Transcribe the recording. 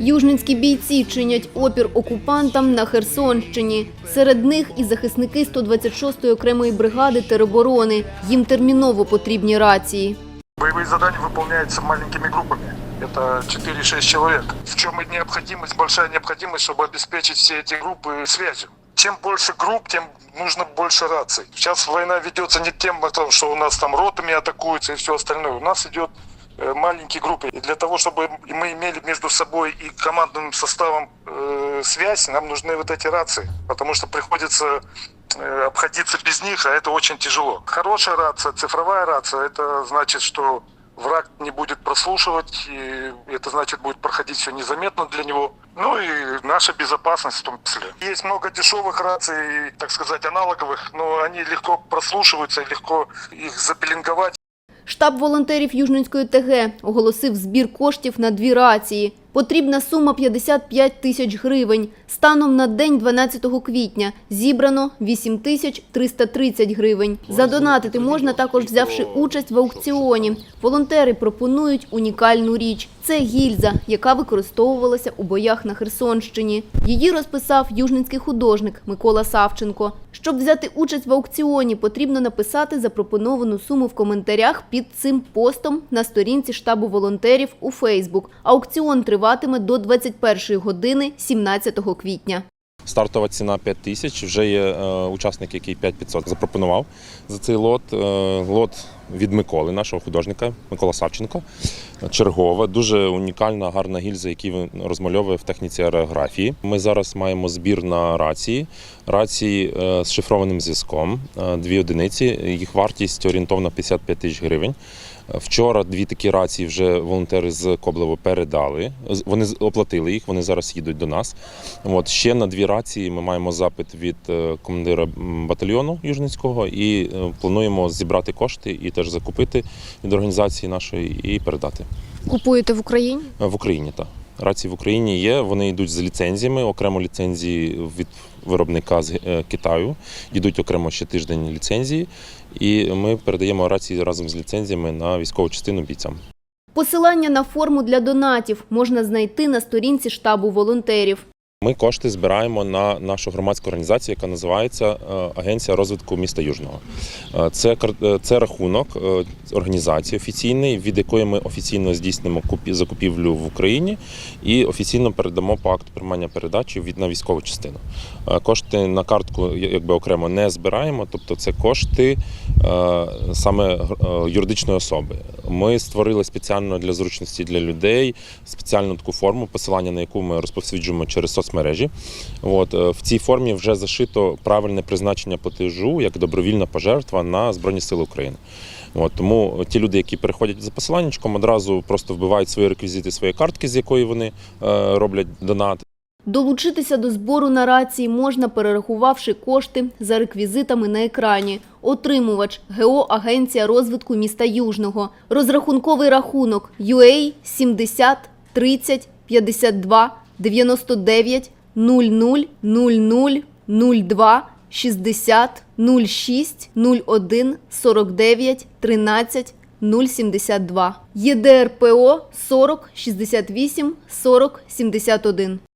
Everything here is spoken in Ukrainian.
Южницькі бійці чинять опір окупантам на Херсонщині. Серед них і захисники 126-ї окремої бригади тероборони. Їм терміново потрібні рації. Боевые задания выполняются маленькими группами. Это 4-6 человек. В чем и необходимость, большая необходимость, чтобы обеспечить все эти группы связью. Чем больше групп, тем нужно больше раций. Сейчас война ведется не тем, о том, что у нас там ротами атакуются и все остальное. У нас идет э, маленькие группы. И для того, чтобы мы имели между собой и командным составом э, связь, нам нужны вот эти рации. Потому что приходится э, обходиться без них, а это очень тяжело. Хорошая рация, цифровая рация, это значит, что враг не будет прослушивать, и это значит будет проходить все незаметно для него. Ну и наша безопасность в том числе. Есть много дешевых раций, так сказать, аналоговых, но они легко прослушиваются, легко их запеленговать. Штаб волонтерів Южницької ТГ оголосив збір коштів на дві рації. Потрібна сума 55 тисяч гривень. Станом на день 12 квітня зібрано 8 тисяч 330 гривень. Задонатити можна також взявши участь в аукціоні. Волонтери пропонують унікальну річ. Це гільза, яка використовувалася у боях на Херсонщині. Її розписав южницький художник Микола Савченко. Щоб взяти участь в аукціоні, потрібно написати запропоновану суму в коментарях під цим постом на сторінці штабу волонтерів у Фейсбук. Аукціон триватиме до 21 години 17 квітня. Стартова ціна 5 тисяч. Вже є е, учасник, який 5500 запропонував за цей лот. Е, лот від Миколи, нашого художника, Микола Савченко. Чергова, дуже унікальна, гарна гільза, яку він розмальовує в техніці аерографії. Ми зараз маємо збір на рації. Рації е, з шифрованим зв'язком, е, дві одиниці. Їх вартість орієнтовно 55 тисяч гривень. Вчора дві такі рації вже волонтери з Коблево передали. Вони оплатили їх, вони зараз їдуть до нас. От ще на дві рації ми маємо запит від е, командира батальйону Южницького і плануємо зібрати кошти і теж закупити від організації нашої і передати Купуєте в Україні? Е, в Україні. Так. Рації в Україні є. Вони йдуть з ліцензіями, окремо ліцензії від виробника з е, Китаю. Йдуть окремо ще тиждень ліцензії, і ми передаємо рації разом з ліцензіями на військову частину бійцям. Посилання на форму для донатів можна знайти на сторінці штабу волонтерів. Ми кошти збираємо на нашу громадську організацію, яка називається е, Агенція розвитку міста Южного. Е, Це е, це рахунок організації офіційний, від якої ми офіційно здійснимо закупівлю в Україні і офіційно передамо по акту приймання передачі від на військову частину. Кошти на картку якби окремо не збираємо, тобто це кошти саме юридичної особи. Ми створили спеціально для зручності для людей спеціальну таку форму, посилання на яку ми розповсюджуємо через соцмережі. От е, в цій формі вже зашито правильне призначення платежу як добровільна пожертва на Збройні Сили України. От, тому ті люди, які переходять за посиланнячком, одразу просто вбивають свої реквізити своєї картки, з якої вони е, роблять донат. Долучитися до збору на рації можна, перерахувавши кошти за реквізитами на екрані. Отримувач – ГО Агенція розвитку міста Южного. Розрахунковий рахунок UA 70 30 52 99 00 00 02 60 06 01 49 13 072. ЄДРПО 40 68 40 71.